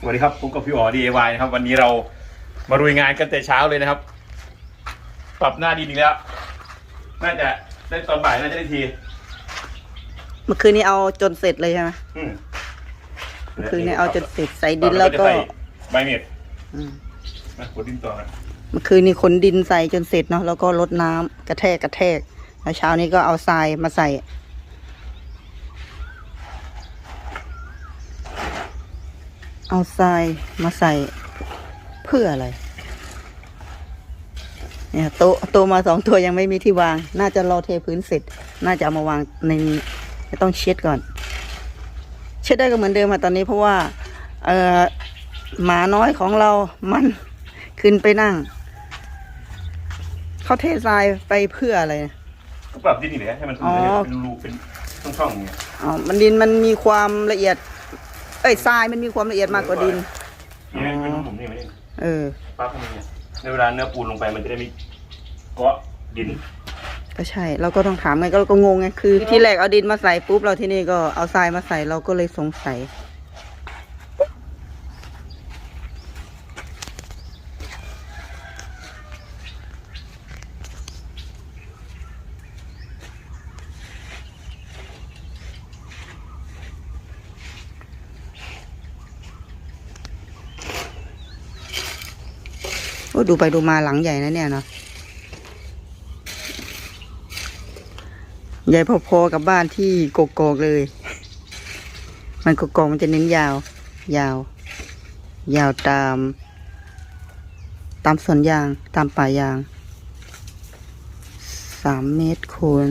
สวัสดีครับพบกับพี่อ๋อ DIY นะครับ วันนี้เรามารุยงานกันแต่เช้าเลยนะครับ ปรับหน้าดินอีกแล้ว น่าจะได้ตอนบ่ายน่าจะได้ทีเมื่อคืนนี้เอาจนเสร็จเลยใช่ไหมอืมเมื่อคืนนี้เอาจนเสร็จใส่ดินแล้วก็ใส่ใบเม็ดอืมนะกดดินต่อนะเมื่อคืนนี้ขนดินใส่จนเสร็จเนาะแล้วก็ลดน้ำกระแทกกระแทกแล้วเช้านี้ก็เอาทรายมาใส่ เอาทรายมาใส่เพื่ออะไร เนี่ยโต๊ะโต๊ะมาสองตัวยังไม่มีที่วาง น่าจะรอเทพื้นเสร็จ น่าจะเอามาวางในนี้ไม่ต้องเช็ดก่อน เช็ดได้ก็เหมือนเดิมอะตอนนี้เพราะว่า เออหมาน้อยของเรามันขึ้นไปนั่ง เขาเททรายไปเพื่ออะไรนะก็ปรับดินอีกแล้วให้มันอ๋อเป็นรูๆเป็นช่องๆอย่างเงี้ยอ๋อมันดินมันมีความละเอียด เอ้ยทรายมันมีความละเอียดมากกว่าดิน นี่เป็นรูผมนี่ไม่ได้เออ ปั๊บทำยังไงในเวลาเนื้อปูนลงไปมันจะได้ไม่เกาะดินก็ใช่ เราก็ต้องถามไงก็เราก็งงไงคือ ที่แรกเอาดินมาใส่ปุ๊บเราที่นี่ก็เอาทรายมาใส่เราก็เลยสงสัย ดูไปดูมาหลังใหญ่นะเนี่ยเนาะใหญ่พอๆกับบ้านที่กกอกเลย มันกกอกมันจะเน้นยาว ยาว ยาวตาม ตามสวนยาง ตามป่ายาง สามเมตรคูณ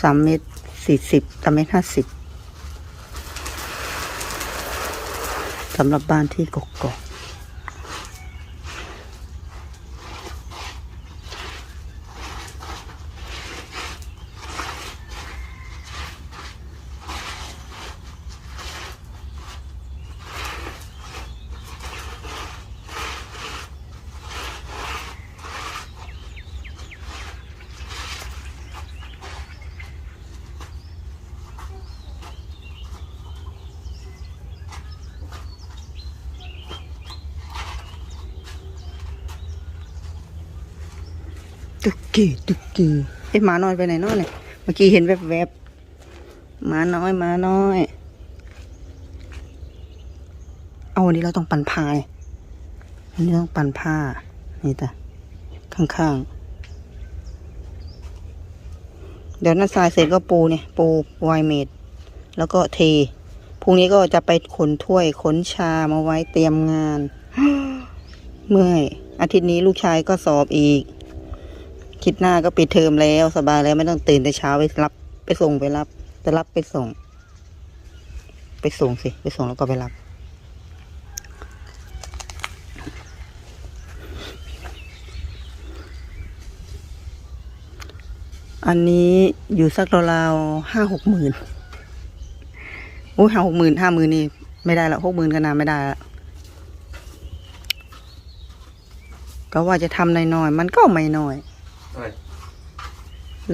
สามเมตรสี่สิบสามเมตรห้าสิบสำหรับบ้านที่กกอก ตึกกี้ตึกกี้ไอ้หมาน้อยไปไหนน้อยเนี่ยเมื่อกี้เห็นแวบๆหมาน้อยหมาน้อย เอาวันนี้เราต้องปั่นผ้ายวันนี้ต้องปั่นผ้า นี่แต่ข้างๆ เดี๋ยวน้าทรายเสร็จก็ปูเนี่ย ปูไวเมดแล้วก็เทพรุ่งนี้ก็จะไปขนถ้วยขนชามาไว้เตรียมงาน เมื่อยอาทิตย์นี้ลูกชายก็สอบอีก คิดหน้าก็ปิดเทอมแล้วสบายแล้วไม่ต้องตื่นแต่เช้าไปรับ ไปส่งไปรับไปรับไปส่ง ไปส่งสิ ไปส่งแล้วก็ไปรับ อันนี้อยู่สักราวๆห้าหกหมื่นโอ้ยห้าหกหมื่นห้าหมื่นนี่ไม่ได้ละหกหมื่นก็นานไม่ได้ละก็ว่าจะทำหน้อยๆมันก็ไม่น้อย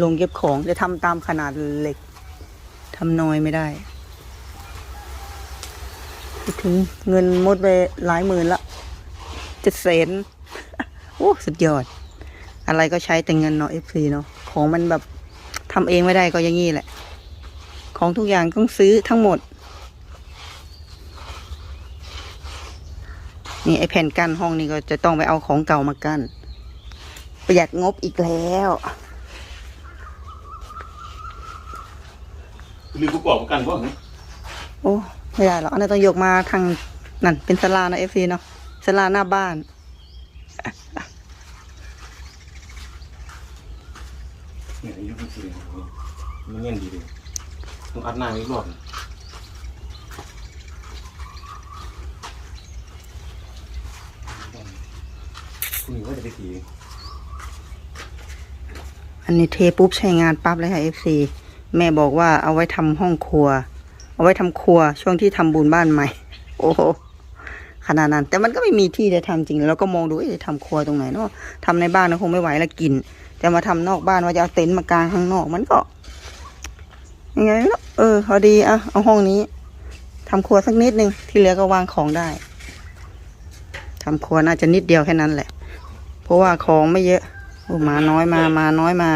ลงเก็บของจะทำตามขนาดเหล็กทำน้อยไม่ได้ ถึงเงินหมดไปหลายหมื่นละเจ็ดแสนโอ้สุดยอด อะไรก็ใช้แต่เงินเนาะเอฟซีเนาะของมันแบบทำเองไม่ได้ก็อย่างงี้แหละ ของทุกอย่างต้องซื้อทั้งหมด นี่ไอแผ่นกั้นห้องนี่ก็จะต้องไปเอาของเก่ามากั้น ประหยัดงบอีกแล้วลืมประกอบกันพวกนี้โอ้ไม่ได้หรอกอันนั้นต้องยกมาทางนั่นเป็นสลานะเอฟซีเนาะสลาหน้าบ้านเนี่ยอายุยี่สิบมันเงี้ยดีเลยต้องอัดหน้าอีกรอบหนึ่งคุณว่าจะไปที อันนี้เทปุ๊บใช้งานปั๊บเลยค่ะเอฟซีแม่บอกว่าเอาไว้ทำห้องครัว เอาไว้ทำครัวช่วงที่ทำบุญบ้านใหม่ โอ้โหขนาดนั้น แต่มันก็ไม่มีที่จะทำจริง แล้วก็มองดูจะทำครัวตรงไหนเนาะทำในบ้านก็คงไม่ไหวล้วกิน แต่มาทำนอกบ้านว่าจะเอาเต็นท์มากางข้างนอก มันก็ยังไงไม่รู้เออพอดีอะเอาห้องนี้ทำครัวสักนิดนึงที่เหลือก็วางของได้ทำครัวน่าจะนิดเดียวแค่นั้นแหละ เพราะว่าของไม่เยอะ อ้หมาน้อยมามาน้อยมา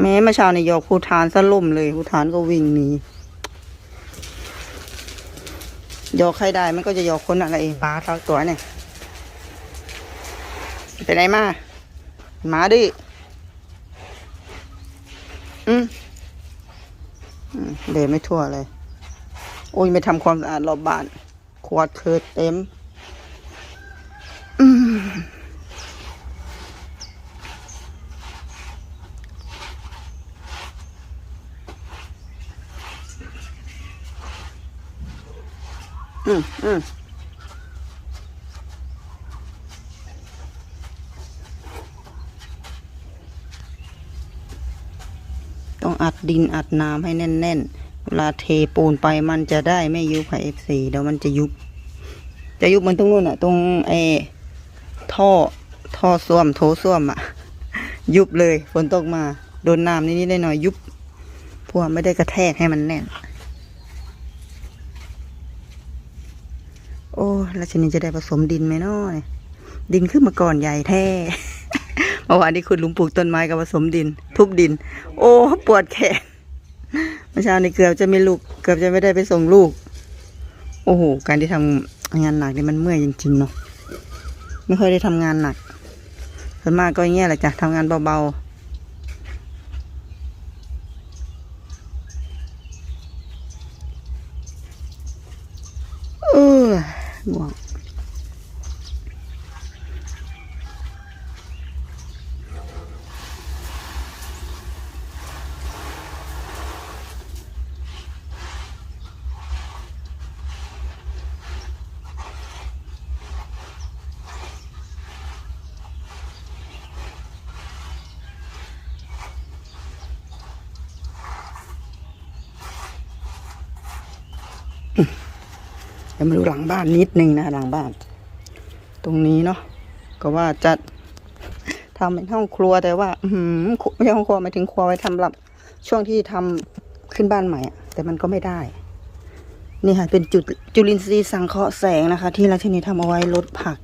แม้เมื่อเช้าในยกภูฐานสล่มเลยภูฐานก็วิ่งหนียกใครได้มันก็จะยกคนอะไรเองปลาทักตัวเนี่ยไปไหนมาหมาดิอืมอืมเดินไม่ทั่วเลย โอ้ยไม่ทำความสะอาดรอบบ้าน ขวดเคิดเต็ม อืมอืมต้องอัดดินอัดน้ำให้แน่น ๆ เวลาเทปูนไปมันจะได้ไม่ยุบค่ะเอฟซีเดี๋ยวมันจะยุบ จะยุบมันตรงนู้นอะตรงไอ้ท่อท่อส้วมโถส้วมอะยุบเลยฝนตกมา โดนน้ำนิดๆหน่อยๆยุบพราะวกไม่ได้กระแทกให้มันแน่น โอ้แล้วชนิดจะได้ผสมดินไหมนาะเนี่ยดินขึ้นมาก่อนใหญ่แท้เมื่อวานนี้คุณลุงปลูกต้นไม้กับผสมดิน ทุบดิน โอ้ปวดแขนเมื่อเช้านี้เกือบจะไม่ลูก เกือบจะไม่ได้ไปส่งลูก โอ้โหการที่ทำงานหนักนี่มันเมื่อยจริงๆเนาะไม่ค่อยได้ทำงานหนักส่วนมากก็อย่างเงี้ยแหละจ้ะทำงานเบาๆ เออ ง่วง เดี๋ยวมาดูหลังบ้านนิดนึงนะหลังบ้าน ตรงนี้เนาะก็ว่าจะทำเป็นห้องครัวแต่ว่าอืไม่ใช่ห้องครัวหมายถึงครัวไว้ทำหรับ ช่วงที่ทำขึ้นบ้านใหม่แต่มันก็ไม่ได้ นี่ค่ะเป็นจุดจุลินทรีย์สังเคราะห์แสงนะคะ ที่ราชินีทำเอาไว้ลดผัก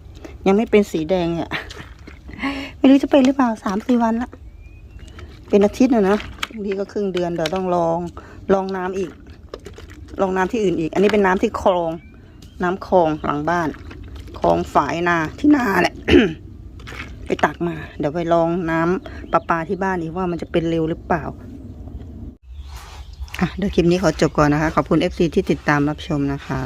ยังไม่เป็นสีแดงเนี่ยไม่รู้จะเป็นหรือเปล่าสามสี่วันละเป็นอาทิตย์นะนะบางทีก็ครึ่งเดือนเดี๋ยวต้องลองลองน้ำอีก ลองน้ำที่อื่นอีก อันนี้เป็นน้ำที่คลอง น้ำคลองหลังบ้านคลองฝายนาที่นาแหละ ไปตักมา เดี๋ยวไปลองน้ำประปาที่บ้านอีกว่ามันจะเป็นเร็วหรือเปล่าอะเดี๋ยวคลิปนี้ขอจบก่อนนะคะ ขอบคุณ FC ที่ติดตามรับชมนะคะ